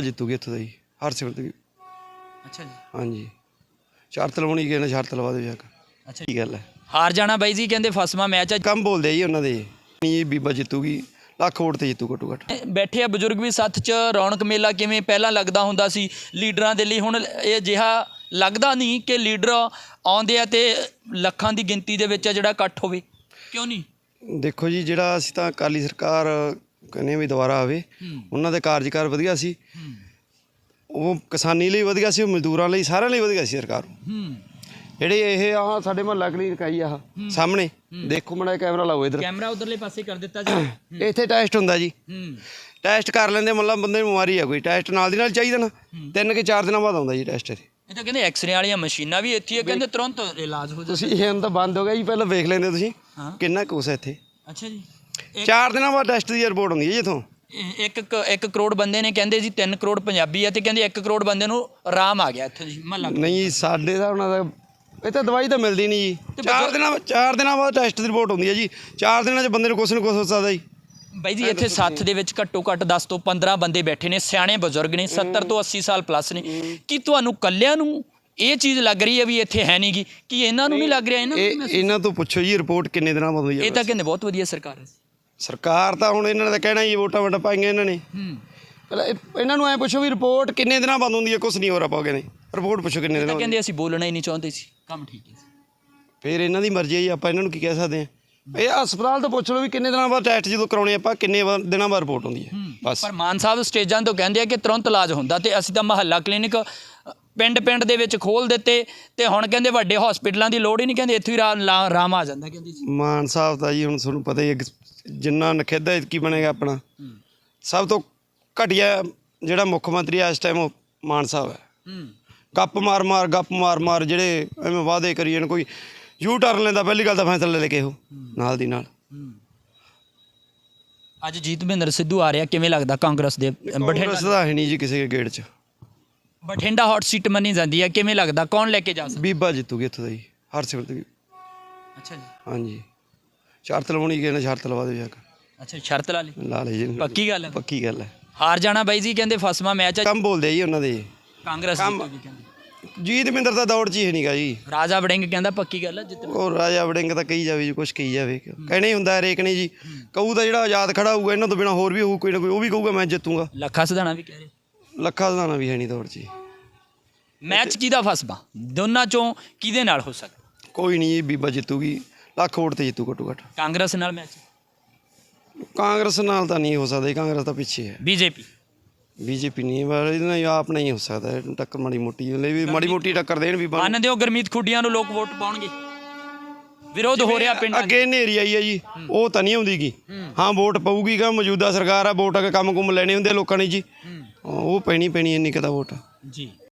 ਜਿੱਤੂਗੀ ਇੱਥੋਂ ਦਾ ਜੀ ਹਰਸਿਮਰਤ ਵੀ ਅੱਛਾ ਜੀ। ਹਾਂਜੀ। ਸ਼ਰਤ ਲਵਾਉਣੀ ਗਏ ਨੇ ਸ਼ਰਤ ਲਵਾ ਦੇ ਜਾ ਕੇ। ਅੱਛਾ ਕੀ ਗੱਲ ਹੈ? ਹਾਰ ਜਾਣਾ ਬਾਈ ਜੀ ਕਹਿੰਦੇ ਫਸਵਾ ਮੈਚ ਆ। ਕੰਮ ਬੋਲਦੇ ਜੀ ਉਹਨਾਂ ਦੇ। ਨਹੀਂ ਬੀਬਾ ਜਿੱਤੂਗੀ ਲੱਖ ਵੋਟ ਤੇ ਜਿੱਤੂ ਘੱਟੋ ਘੱਟ। ਬੈਠੇ ਆ ਬਜ਼ੁਰਗ ਵੀ ਸੱਥ 'ਚ ਰੌਣਕ ਮੇਲਾ ਕਿਵੇਂ ਪਹਿਲਾਂ ਲੱਗਦਾ ਹੁੰਦਾ ਸੀ ਲੀਡਰਾਂ ਦੇ ਲਈ? ਹੁਣ ਇਹ ਜਿਹਾ ਲੱਗਦਾ ਨਹੀਂ ਕਿ ਲੀਡਰ ਆਉਂਦੇ ਆ ਤੇ ਲੱਖਾਂ ਦੀ ਗਿਣਤੀ ਦੇ ਵਿੱਚ ਆ ਜਿਹੜਾ ਇਕੱਠ ਹੋਵੇ। ਕਿਉਂ ਨਹੀਂ? ਦੇਖੋ ਜੀ ਜਿਹੜਾ ਅਸੀਂ ਤਾਂ ਅਕਾਲੀ ਸਰਕਾਰ ਕਹਿੰਦੇ ਵੀ ਦੁਬਾਰਾ ਆਵੇ। ਉਹਨਾਂ ਦੇ ਕਾਰਜਕਾਰ ਵਧੀਆ ਸੀ। ਉਹ ਕਿਸਾਨੀ ਲਈ ਵਧੀਆ ਸੀ ਉਹ ਮਜ਼ਦੂਰਾਂ ਲਈ ਸਾਰਿਆਂ ਲਈ ਵਧੀਆ ਸੀ ਸਰਕਾਰ। ਜਿਹੜੇ ਇਹ ਆ ਸਾਡੇ ਮਹੱਲਾ ਕਲੀਨਿਕ ਆਈ ਆ ਸਾਹਮਣੇ। ਦੇਖੋ ਮੜਾ ਕੈਮਰਾ ਲਾਓ ਇਧਰ। ਕੈਮਰਾ ਉਧਰਲੇ ਪਾਸੇ ਕਰ ਦਿੱਤਾ ਜੀ। ਇੱਥੇ ਟੈਸਟ ਹੁੰਦਾ ਜੀ। ਟੈਸਟ ਕਰ ਲੈਂਦੇ ਮਤਲਬ ਬੰਦੇ ਨੂੰ ਬਿਮਾਰੀ ਆ ਕੋਈ। ਟੈਸਟ ਨਾਲ ਦੀ ਨਾਲ ਚਾਹੀਦਾ ਨਾ। ਤਿੰਨ ਕਿ ਚਾਰ ਦਿਨਾਂ ਬਾਅਦ ਆਉਂਦਾ ਜੀ ਟੈਸਟ ਇਹ। ਇਹ ਤਾਂ ਕਹਿੰਦੇ ਐਕਸਰੇ ਵਾਲੀਆਂ ਮਸ਼ੀਨਾਂ ਵੀ ਇੱਥੇ ਹੀ ਆ ਕਹਿੰਦੇ ਤੁਰੰਤ ਇਲਾਜ ਹੋ ਜਾਂਦਾ। ਤੁਸੀਂ ਇਹ ਹੁਣ ਤਾਂ ਬੰਦ ਹੋ ਗਿਆ ਜੀ ਪਹਿਲਾਂ ਵੇਖ ਲੈਂਦੇ ਤੁਸੀਂ। ਕਿੰਨਾ ਕੁਸ ਹੈ ਇੱਥੇ। ਅੱਛਾ ਜੀ। ਚਾਰ ਦਿਨਾਂ ਬਾਅਦ ਟੈਸਟ ਦੀ ਰਿਪੋਰਟ ਹੁੰਦੀ ਹੈ ਜੀ ਇੱਥੋਂ। ਇਹ- ਇੱਕ ਕ- ਇੱਕ ਕਰੋੜ ਬੰਦੇ ਨੇ ਕਹਿੰਦੇ ਜੀ 3 ਕਰੋੜ ਪੰਜਾਬੀ ਆ ਤੇ ਕਹਿੰਦੇ 1 ਕਰੋੜ ਬੰਦੇ ਨੂੰ ਆਰਾਮ ਆ ਗਿਆ ਇੱਥੇ ਜੀ ਮਹੱਲਾ ਨਹੀਂ ਜੀ, ਸਾਡੇ ਦਾ ਉਹਨਾਂ ਦਾ ਇਹ ਤਾਂ ਦਵਾਈ ਤਾਂ ਮਿਲਦੀ ਨਹੀਂ ਜੀ। ਚਾਰ ਦਿਨਾਂ ਚਾਰ ਦਿਨਾਂ ਬਾਅਦ ਟੈਸਟ ਦੀ ਰਿਪੋਰਟ ਹੁੰਦੀ ਹੈ ਜੀ। ਚਾਰ ਦਿਨਾਂ 'ਚ ਬੰਦੇ ਨੂੰ ਕੁਛ ਨਾ ਕੁਛ ਹੋ ਸਕਦਾ ਜੀ। ਬਾਈ ਜੀ ਇੱਥੇ ਸੱਥ ਦੇ ਵਿੱਚ ਘੱਟੋ ਘੱਟ 10 ਤੋਂ 15 ਬੰਦੇ ਬੈਠੇ ਨੇ ਸਿਆਣੇ ਬਜ਼ੁਰਗ ਨੇ 70 ਤੋਂ 80 ਸਾਲ ਪਲੱਸ ਨੇ। ਕੀ ਤੁਹਾਨੂੰ ਕੱਲਿਆਂ ਨੂੰ ਇਹ ਚੀਜ਼ ਲੱਗ ਰਹੀ ਹੈ ਵੀ ਇੱਥੇ ਹੈ ਨਹੀਂਗੀ ਕੀ ਇਹਨਾਂ ਨੂੰ ਨਹੀਂ ਲੱਗ ਰਿਹਾ? ਇਹਨਾਂ ਨੂੰ ਇਹ ਇਹਨਾਂ ਤੋਂ ਪੁੱਛੋ ਜੀ ਰਿਪੋਰਟ ਕਿੰਨੇ ਦਿਨਾਂ ਬਾਅਦ ਹੋਈ ਇਹ ਹੈ ਤਾਂ ਕਹਿੰਦੇ ਬਹੁਤ ਵਧੀਆ ਸਰਕਾਰ ਹੈ। ਸਰਕਾਰ ਤਾਂ ਹੁਣ ਇਹਨਾਂ ਨੇ ਤਾਂ ਕਹਿਣਾ ਹੀ ਵੋਟਾਂ ਵਟਾਂ ਪਾਈਆਂ ਇਹਨਾਂ ਨੇ। ਹੂੰ। ਪਹਿਲਾਂ ਇਹ- ਇਹਨਾਂ ਨੂੰ ਐ ਪੁੱਛੋ ਵੀ ਰਿਪੋਰਟ ਕਿੰਨੇ ਦਿਨਾਂ ਬਾਅਦ ਹੁੰਦੀ ਹੈ ਕੁਛ ਨਹੀਂ ਹੋ ਰਿਹਾ ਪਾਓਗੇ ਨੇ ਰਿਪੋਰਟ ਪੁੱਛੋ ਕਿੰਨੇ ਦਿਨਾਂ ਤਾਂ ਬਾਅਦ। ਕਹਿੰਦੇ ਅਸੀਂ ਬੋਲਣਾ ਹੀ ਨਹੀਂ ਚਾਹੁੰਦੇ ਸੀ। ਕੰਮ ਠੀਕ ਹੈ। ਫਿਰ ਇਹਨਾਂ ਦੀ ਮਰਜ਼ੀ ਹੈ ਜੀ ਆਪਾਂ ਇਹਨਾਂ ਨੂੰ ਕੀ ਕਹਿ ਸਕਦੇ ਆ ਇਹ ਹਸਪਤਾਲ ਤੋਂ ਪੁੱਛ ਲਓ ਵੀ ਕਿੰਨੇ ਦਿਨਾਂ ਬਾਅਦ ਟੈਸਟ ਜਦੋਂ ਕਰਾਉਣੇ ਆਪਾਂ ਕਿੰਨੇ ਵਾ- ਦਿਨਾਂ ਬਾਅਦ ਰਿਪੋਰਟ ਹੁੰਦੀ ਹੈ। ਬਸ। ਪਰ ਮਾਨ ਸਾਹਿਬ ਸਟੇਜਾਂ ਤੋਂ ਕਹਿੰਦੇ ਆ ਕਿ ਤੁਰੰਤ ਇਲਾਜ ਹੁੰਦਾ ਤੇ ਅਸੀਂ ਤਾਂ ਮਹੱਲਾ ਕਲੀਨਿਕ ਪਿੰਡ ਪਿੰਡ ਦੇ ਵਿੱਚ ਖੋਲ ਦਿੱਤੇ ਤੇ ਹੁਣ ਕਹਿੰਦੇ ਵੱਡੇ ਹਸਪੀਟਲਾਂ ਦੀ ਲੋੜ ਹੀ ਨਹੀਂ ਕਹਿੰਦੇ ਇੱਥੇ ਹੀ ਰਾ- ਲਾ- ਆਰਾਮ ਆ ਜਾਂਦਾ ਕਹਿੰਦੇ ਜੀ। ਮਾਨ ਸਾਹਿਬ ਦਾ ਜੀ ਹੁਣ ਤੁਹਾਨੂੰ ਪਤਾ ਹੀ ਹੈ ਕਿ ਜਿੰਨਾ ਨਖੇਦਾ ਕੀ ਬਣੇਗਾ ਆਪਣਾ। ਸਭ ਤੋਂ ਘਟੀਆ ਜਿਹੜਾ ਮੁੱਖ ਮੰਤਰੀ ਆ ਇਸ ਟਾਈਮ ਉਹ ਮਾਨ ਸਾਹਿਬ ਹੈ। ਗੱਪ ਮਾਰ ਮਾਰ ਗੱਪ ਮਾਰ ਮਾਰ ਜਿਹੜੇ ਐਵੇਂ ਵਾਅਦੇ ਕਰੀ ਜਾਣ ਕੋਈ ਯੂ ਟਰਨ ਲੈਂਦਾ ਪਹਿਲੀ ਗੱਲ ਤਾਂ ਫੈਸਲਾ ਲੈ ਕੇ ਉਹ ਨਾਲ ਦੀ ਨਾਲ। ਅੱਜ ਜੀਤਮਿੰਦਰ ਸਿੱਧੂ ਆ ਰਿਹਾ ਕਿਵੇਂ ਲੱਗਦਾ ਕਾਂਗਰਸ ਦੇ? ਬਠਿੰਡਾ ਦਾ ਹੈ ਨਹੀਂ ਜੀ ਕਿਸੇ ਗੇੜ 'ਚ। ਬਠਿੰਡਾ ਹੌਟ ਸੀਟ ਮੰਨੀ ਜਾਂਦੀ ਹੈ ਕਿਵੇਂ ਲੱਗਦਾ? ਕੌਣ ਲੈ ਕੇ ਜਾ ਸਕਦਾ? ਬੀਬਾ ਜਿੱਤੂਗੀ ਇੱਥੋਂ ਦਾ ਜੀ ਹਰਸਿਮਰਤ ਅੱਛਾ ਜੀ। ਹਾਂਜੀ। ਸ਼ਰਤ ਲਵਾਉਣੀ ਗਏ ਨੇ ਸ਼ਰਤ ਲਵਾ ਦੇ ਜਾ ਕੇ। ਅੱਛਾ ਸ਼ਰਤ ਲਾ ਲਈ? ਲਾ ਲਈ ਜੀ। ਪੱਕੀ ਗੱਲ ਹੈ? ਪੱਕੀ ਗੱਲ ਹੈ। ਹਾਰ ਜਾਣਾ ਬਾਈ ਜੀ ਕਹਿੰਦੇ ਫਸਵਾ ਮੈਚ ਕੰਮ ਬੋਲਦੇ ਜੀ ਉਹਨਾਂ ਦੇ। ਕਾਂਗਰਸ ਕੰਮ- ਜਿੱਤੂਗੀ ਕਹਿੰਦੇ। ਜੀਤ ਮਿੰਦਰ ਦਾ ਦੌੜ 'ਚ ਹੀ ਨਹੀਂਗਾ ਜੀ। ਰਾਜਾ ਵੜਿੰਗ ਕਹਿੰਦਾ ਪੱਕੀ ਗੱਲ ਹੈ ਜਿੱਤ ਉਹ ਰਾਜਾ ਵੜਿੰਗ ਤਾਂ ਕਹੀ ਜਾਵੇ ਜੀ ਕੁਛ ਕਹੀ ਜਾਵੇ। ਕਹਿਣਾ ਹੀ ਹੁੰਦਾ ਹਰੇਕ ਨੇ ਜੀ। ਕਹੂ ਤਾਂ ਜਿਹੜਾ ਆਜ਼ਾਦ ਖੜਾ ਹੋਊਗਾ ਇਹਨਾਂ ਤੋਂ ਬਿਨਾ ਹੋਰ ਵੀ ਹੋਊ ਕੋਈ ਨਾ ਕੋਈ ਉਹ ਵੀ ਕਹੂਗਾ ਮੈਂ ਜਿੱਤੂਗਾ। ਲੱਖਾ ਸਧਾਣਾ ਵੀ ਕਹਿ ਰਹੇ। ਲੱਖਾ ਸਦਾਣਾ ਵੀ ਹੈ ਨਹੀਂ ਦੌੜ 'ਚ ਜੀ। ਮੈਚ ਕਿਹਦਾ ਫਸਵਾ? ਦੋਨਾਂ ਚੋਂ ਕਿਹਦੇ ਨਾਲ ਹੋ ਸਕਦਾ? ਕੋਈ ਨਹੀਂ ਜੀ ਬੀਬਾ ਜਿੱਤੂਗੀ। ਲੱਖ ਵੋਟ ਤੇ ਜਿੱਤੂ ਘੱਟੋ ਘੱਟ। ਕਾਂਗਰਸ ਨਾਲ ਮੈਚ ਕਾਂਗਰਸ ਨਾਲ ਤਾਂ ਨਹੀਂ ਹੋ ਸਕਦਾ ਜੀ ਕਾਂਗਰਸ ਤਾਂ ਪਿੱਛੇ ਹੈ। ਬੀਜੇਪੀ? ਬੀਜੇਪੀ ਨਹੀਂ ਪਰ ਇਹਦੇ ਨਾਲ ਆਪ ਨਹੀਂ ਹੋ ਸਕਦਾ ਟੱਕਰ ਮਾੜੀ ਮੋਟੀ ਲਈ ਵੀ ਮਾੜੀ ਮੋਟੀ ਟੱਕਰ ਦੇਣ ਵੀ ਬਣ ਮੰਨਦੇ ਹੋ ਗਰਮੀਤ ਖੁੱਡੀਆਂ ਨੂੰ ਲੋਕ ਵੋਟ ਪਾਉਣਗੇ? ਵਿਰੋਧ ਹੋ ਰਿਹਾ ਪਿੰਡਾਂ 'ਚ ਅੱਗੇ ਹਨੇਰੀ ਆਈ ਹੈ ਜੀ ਉਹ ਤਾਂ ਨਹੀਂ ਆਉਂਦੀਗੀ। ਹਾਂ। ਵੋਟ ਪਊਗੀ ਕਿ ਮੌਜੂਦਾ ਸਰਕਾਰ ਆ ਵੋਟ ਅਗੇ ਕੰਮ ਕੁਮ ਲੈਣੇ ਹੁੰਦੇ ਲੋਕਾਂ ਨੇ ਜੀ। ਉਹ ਪੈਣੀ ਪੈਣੀ ਇੰਨੀ ਕਦਾ ਵੋਟ। ਜੀ।